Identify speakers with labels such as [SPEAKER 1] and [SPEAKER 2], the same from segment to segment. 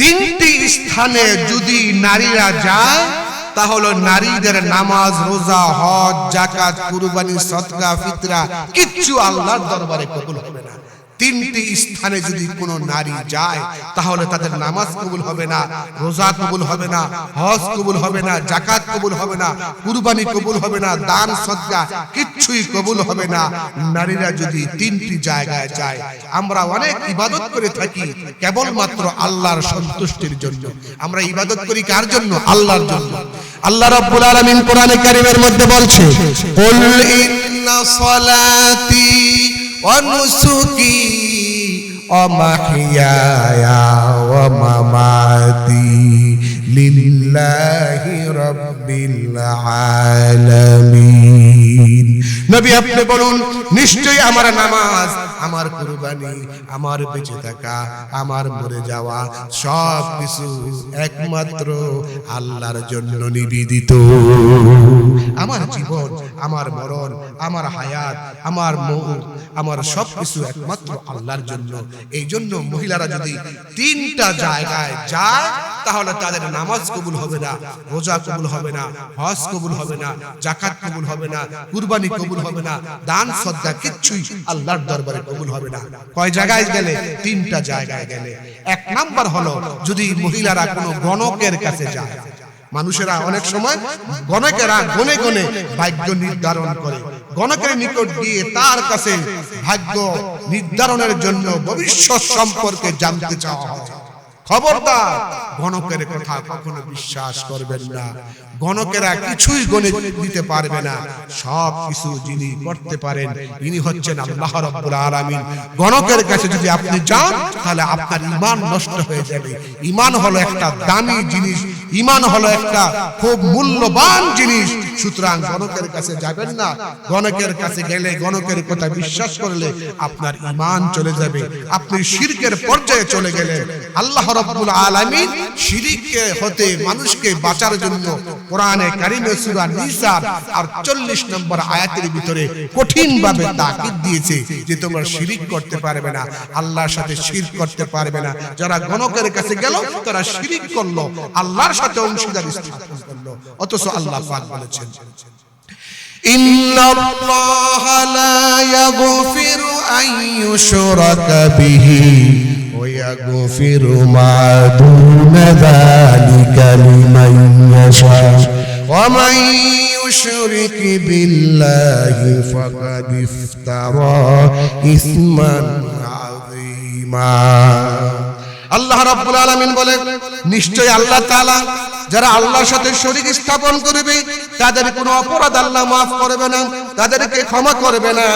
[SPEAKER 1] তিনটি স্থানে যদি নারীরা যায়, তাহলে নারীদের নামাজ, রোজা, হজ জাকাত কুরবানি সৎকা ফিতরা কিচ্ছু আল্লাহর দরবারে কবুল হবে না। তিনটি স্থানে যদি কোনো নারী যায়, তাহলে তাদের নামাজ কবুল হবে না, রোজা কবুল হবে না, হজ কবুল হবে না জাকাত কবুল হবে না, কুরবানি কবুল হবে না, দান, সদকা কিচ্ছুই কবুল হবে না। নারীরা যদি তিনটি জায়গায় যায়, আমরা অনেক ইবাদত করে থাকি, কেবলমাত্র আল্লাহর সন্তুষ্টির জন্য। আমরা ইবাদত করি কার জন্য? আল্লাহর জন্য। আল্লাহ রাব্বুল আলামিন কোরআনে কারীমের মধ্যে বলছে, কুল ইন্না সলাতি ওয়া নুসুকি ওয়া মাহইয়ায়া ওয়া মামাতি লিল্লাহি রাব্বিল আলামিন। নবী, আপনি বলুন, নিশ্চয়ই আমার নামাজ, আমার কুরবানি, আমার বেঁচে থাকা, আমার মরে যাওয়া, সব কিছু একমাত্র আল্লাহর জন্য নিবেদিত। আমার জীবন আমার মরণ, আমার হায়াত, আমার মৌত আমার সব কিছু একমাত্র আল্লাহর জন্য। এই জন্য মহিলারা যদি তিনটা জায়গায় যায়, তাহলে তাদের নামাজ কবুল হবে না, রোজা কবুল হবে না, হজ কবুল হবে না জাকাত কবুল হবে না, কুরবানি কবুল হবে না, দান সদ্গা কিচ্ছুই আল্লাহর দরবারে কবুল হবে না। কয় জায়গায় গেলে? তিনটা জায়গায় গেলে। এক নাম্বার হলো, যদি মহিলারা কোনো গণকের কাছে যায় মানুষেরা অনেক সময় গণকেরা গনে গনে ভাগ্য নির্ধারণ করে। গণকের নিকট গিয়ে তার কাছে ভাগ্য নির্ধারণের জন্য ভবিষ্যৎ সম্পর্কে জানতে চাওয়া হয়। খবরদার, গণকের কথা কখনো বিশ্বাস করবেন না। গণকেরা কিছুই গণে দিতে পারবে না। সব কিছু যিনি করতে পারেন, ইনি হচ্ছেন আল্লাহ রাব্বুল আলামিন। গণকের কাছে যদি আপনি যান, তাহলে আপনার ঈমান নষ্ট হয়ে যাবে। ঈমান হলো একটা দামি জিনিস, ঈমান হলো একটা খুব মূল্যবান জিনিস। সুতরাং গণকের কাছে যাবেন না। গণকের কাছে গেলে গণকের কথা বিশ্বাস করলে আপনার ঈমান চলে যাবে। আপনি শিরকের পর্যায়ে চলে গেলেন আল্লাহ রাব্বুল আলামিন শিরিককে হতে মানুষকে বাঁচার জন্য কোরআনে কারিমে সূরা নিসার আর 40 নম্বর আয়াতের ভিতরে কঠিন ভাবে তাকিদ দিয়েছে যে তোমরা শিরিক করতে পারবে না, আল্লাহর সাথে শিরক করতে পারবে না। যারা গণকের কাছে গেল, তারা শিরিক করল, আল্লাহর সাথে অংশীদারি স্থাপন করল। অথচ আল্লাহ পাক বলেছেন إن الله لا يغفر أن يشرك به ويغفر ما دون ذلك لمن يشاء ومن يشرك بالله فقد افترى إثما عظيما আল্লাহ রাব্বুল আলামিন বলে নিশ্চয় আল্লাহ তাআলা যারা আল্লাহর সাথে শরীর স্থাপন করবে, তাদের কোনো অপরাধ আল্লাহ মাফ করবে না, তাদেরকে ক্ষমা করবে না।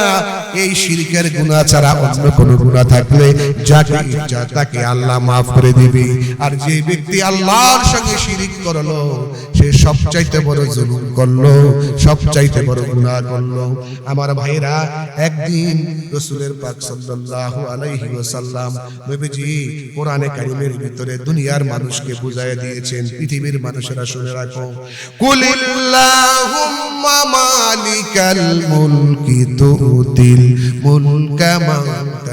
[SPEAKER 1] এই শিরকের গুনাহ ছাড়া অন্য কোনো গুনাহ থাকলে যাকে ইচ্ছা তাকে আল্লাহ মাফ করে দিবে। আর যে ব্যক্তি আল্লাহর সঙ্গে শিরিক করল সে সবচাইতে বড় জুলুম করল, সবচাইতে বড় গুনাহ করল। আমার ভাইরা একদিন রাসূলের পাক সাল্লাল্লাহু আলাইহি ওয়াসাল্লাম নবীজি কোরআনে কারিমের ভিতরে দুনিয়ার মানুষকে বুঝায় দিয়েছেন, পৃথিবীর মানুষেরা শুনে রাখো। কুলিল্লাহুম্মা মালিকাল মুলকি তুতিল মুলকা মান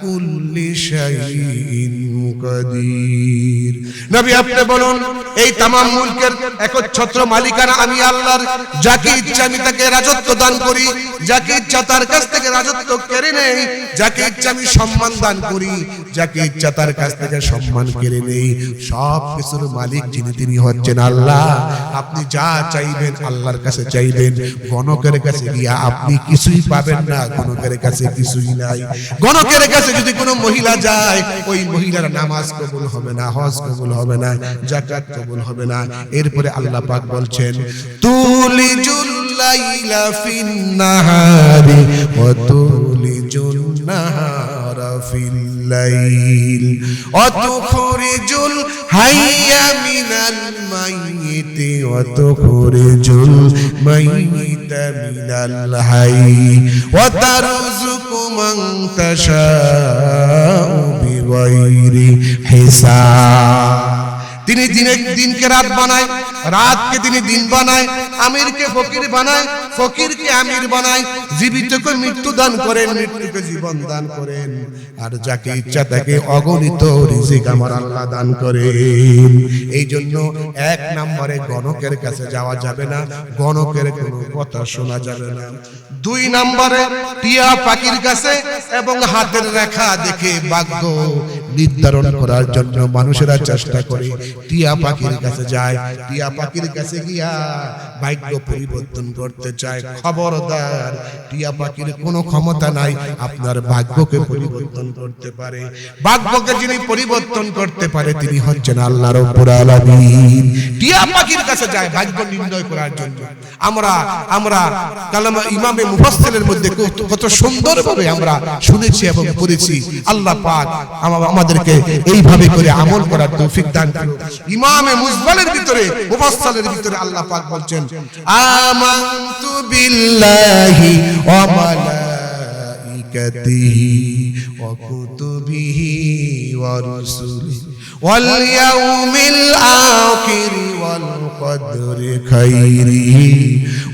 [SPEAKER 1] কুল্লি শাইইন বলুন, এই तमाम মুলকের একচ্ছত্র মালিকানা আমি যাকে ইচ্ছা আমি তাকে রাজত্ব দান করি, যাকে ইচ্ছা তার কাছ থেকে রাজত্ব কেড়ে নেই, যাকে ইচ্ছা আমি সম্মান দান করি যাকে ইচ্ছা তার কাছ থেকে সম্মান কেড়ে নেই। সব কিছুর মালিক যিনি, তিনি হচ্ছেন আল্লাহ। আপনি যা চাইবেন আল্লাহর কাছে চাইবেন। গণকের কাছে গিয়া আপনি কিছুই পাবেন না, গণকের কাছে কিছুই নাই। গণকের কাছে যদি কোনো মহিলা যায়, ওই মহিলার নামাজ কবুল হবে না, হজ কবুল হবে না জাকাত কবুল হবে না। এরপরে আল্লাহ পাক বলছেন তুলিজুল লাইলা ফিন নাহারি ওয়া তুলিজুন নাহারা ফিল লাইল ওয়া তুখরিজুল হাইয়া মিনাল মাইয়িতি ওয়া তুখরিজুল মাইয়িতা মিনাল হাই ওয়া তারযুকু মান তাশাউ بغير حساب তিনি দিনে দিনকে রাত বানায় রাতকে তিনি দিন বানায় আমিরকে ফকির বানায়, ফকিরকে আমির বানায়। জীবিতকে মৃত্যু দান করেন, মৃত্যুকে জীবন দান করেন। আর যাকে ইচ্ছা তাকে অগণিত রিজিক আমার আল্লাহ দান করেন। এই জন্য এক নম্বরে গণকের কাছে যাওয়া যাবে না, গণকের কোনো কথা শোনা যাবে না। দুই নম্বরে টিয়া পাখির কাছে এবং হাতের রেখা দেখে ভাগ্য নির্ধারণ করার জন্য মানুষেরা চেষ্টা করে। টিয়া পাখির কাছে যায়, টিয়া পাখির কাছে গিয়া ভাগ্য পরিবর্তন করতে চায়। খবরদার, টিয়া পাখির কোনো ক্ষমতা নাই, আপনার ভাগ্যকে পরিবর্তন করতে পারে। ভাগ্যকে যিনি পরিবর্তন করতে পারে, তিনি হচ্ছেন আল্লাহ রব্বুল আলামিন। টিয়া পাখির কাছে যায়, ভাগ্য নির্ণয় করার জন্য। আমরা আমরা কালামা ইমামে মুফাসসিলের মধ্যে কত- সুন্দরভাবে আমরা শুনেছি এবং পড়েছি। আল্লাহ পাক আমা- আমাদেরকে এইভাবে করে আমল করার তৌফিক দান করুন। ইমামে মুজবালের ভিতরে মুফাসসালের ভিতরে আল্লাহ পাক বলছেন আমানতু বিল্লাহি ওয়া মালাইকাতিহি ওয়া কুতুবিহি ওয়া রুসুলিহি ওয়াল ইয়াউমিল আখির ওয়াল কদরি খাইরিহি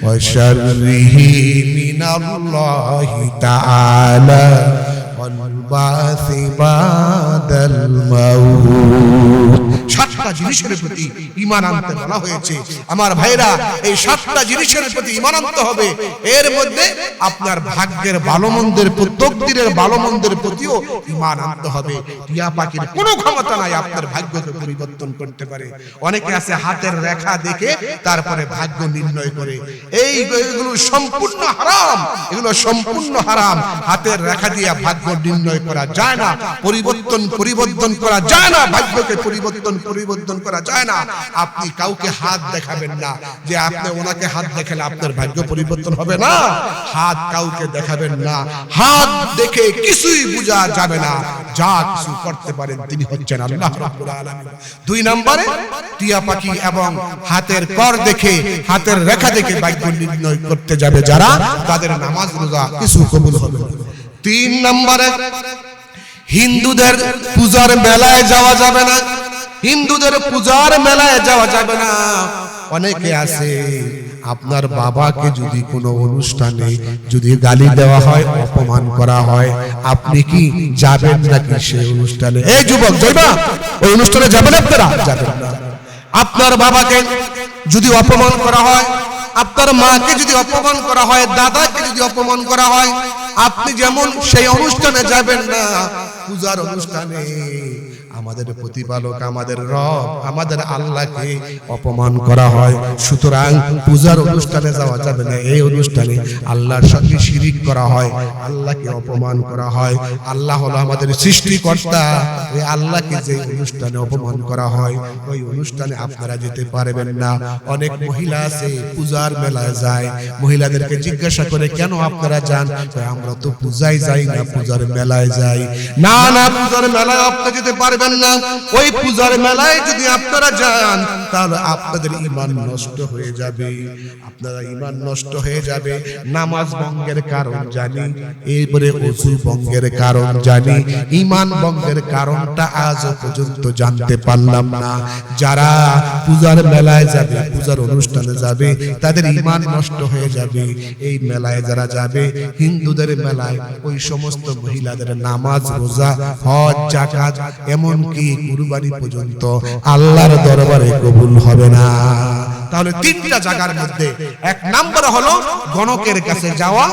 [SPEAKER 1] ওয়া শাররিহি মিনাল্লাহি তাআলা। والبعث بعد الموت সাতটা জিনিসের প্রতি ঈমান আনতে বলা হয়েছে আমার ভাইরা এই সাতটা জিনিসের প্রতি ঈমান আনতে হবে এর মধ্যে আপনার ভাগ্যের ভালো মন্দের তকদিরের ভালো মন্দের প্রতিও ঈমান আনতে হবে টিয়া পাখির কোনো ক্ষমতা নাই আপনার ভাগ্যকে পরিবর্তন করতে পারে অনেকে আছে হাতের রেখা দেখে তারপরে ভাগ্য নির্ণয় করে এই এগুলো সম্পূর্ণ হারাম এগুলো সম্পূর্ণ হারাম হাতের রেখা দিয়ে ভাগ্য নির্ণয় করা যায় না, পরিবর্তন পরিবর্তন করা যায় না, ভাগ্যকে পরিবর্তন পরিবর্তন করা যায় না। আপনি কাউকে হাত দেখাবেন না যে আপনি ওনাকে হাত দেখালে আপনার ভাগ্য পরিবর্তন হবে না। হাত কাউকে দেখাবেন না। হাত দেখে কিছুই বোঝা যাবে না। যা কিছু করতে পারেন তিনি হচ্ছেন আল্লাহ রাব্বুল আলামিন। দুই নম্বরে, টিয়া পাখি এবং হাতের কর দেখে, হাতের রেখা দেখে ভাগ্য নির্ণয় করতে যাবে যারা, তাদের নামাজ রোজা কিছু কবুল হবে না। তিন নম্বরে, হিন্দুদের পূজার মেলায় যাওয়া যাবে না, হিন্দুদের পূজার মেলায় যাওয়া যাবে না। অনেকে আছে, আপনার বাবাকে যদি কোনো অনুষ্ঠানে যদি গালি দেওয়া হয়, অপমান করা হয়, আপনি কি যাবেন নাকি সেই অনুষ্ঠানে? এই যুবক, যাইবা। ওই অনুষ্ঠানে যাবেন আপনারা? যাবেন না। আপনার বাবাকে যদি অপমান করা হয়, আপনার মাকে যদি অপমান করা হয়, দাদাকে যদি অপমান করা হয় আপনি যেমন সেই অনুষ্ঠানে যাবেন না পূজার অনুষ্ঠানে। আমাদের প্রতিপালক, আমাদের রব, আমাদের আল্লাহকে অপমান করা হয়। সুতরাং পূজার অনুষ্ঠানে যাওয়া যাবে না। এই অনুষ্ঠানে আল্লাহর সঙ্গে শিরিক করা হয়, আল্লাহকে অপমান করা হয়। আল্লাহ হলো আমাদের সৃষ্টিকর্তা। ওই আল্লাহকে যে অনুষ্ঠানে অপমান করা হয়, ওই অনুষ্ঠানে আপনারা যেতে পারবেন না। অনেক মহিলা আছে, পূজার মেলায় যায়। মহিলাদেরকে জিজ্ঞাসা করে, কেন আপনারা যান? আমরা তো পূজায় যাই না, পূজার মেলায় যাই। না না, পূজার মেলায় আপনি যেতে পারবেন না ওই পূজার মেলায় যদি আপনারা যান, তাহলে আপনাদের ইমান নষ্ট হয়ে যাবে। আপনারা ইমান নষ্ট হয়ে যাবে। নামাজ কারণ জানি, এরপরে কারণ জানি ইমান কারণটা আজও পর্যন্ত জানতে পারলাম না। যারা পূজার মেলায় যাবে, পূজার অনুষ্ঠানে যাবে, তাদের ইমান নষ্ট হয়ে যাবে। এই মেলায় যারা যাবে, হিন্দুদের মেলায় ওই সমস্ত মহিলাদের নামাজ, রোজা, হজ জাকাত এমনকি কুরবানি পর্যন্ত আল্লাহর দরবারে কবুল হবে না। তাহলে তিনটা জায়গার মধ্যে এক নাম্বার হলো গণকের কাছে যাওয়া,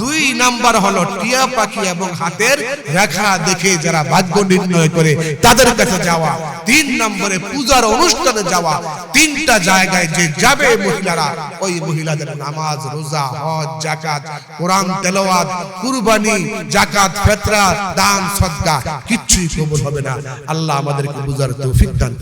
[SPEAKER 1] দুই নাম্বার হলো টিয়া পাখি এবং হাতের রেখা দেখে যারা ভাগ্য নির্ণয় করে তাদের কাছে যাওয়া, তিন নম্বরে পূজার অনুষ্ঠানে যাওয়া, তিনটা জায়গায় যে যাবে মহিলারা, ওই মহিলাদের নামাজ, রোজা, হজ জাকাত কোরআন, তেলাওয়াত, কুরবানি জাকাত ফেতরা, দান, সদকা, কিচ্ছুই কবুল হবে না আল্লাহ আমাদেরকে বুঝার তৌফিক দান।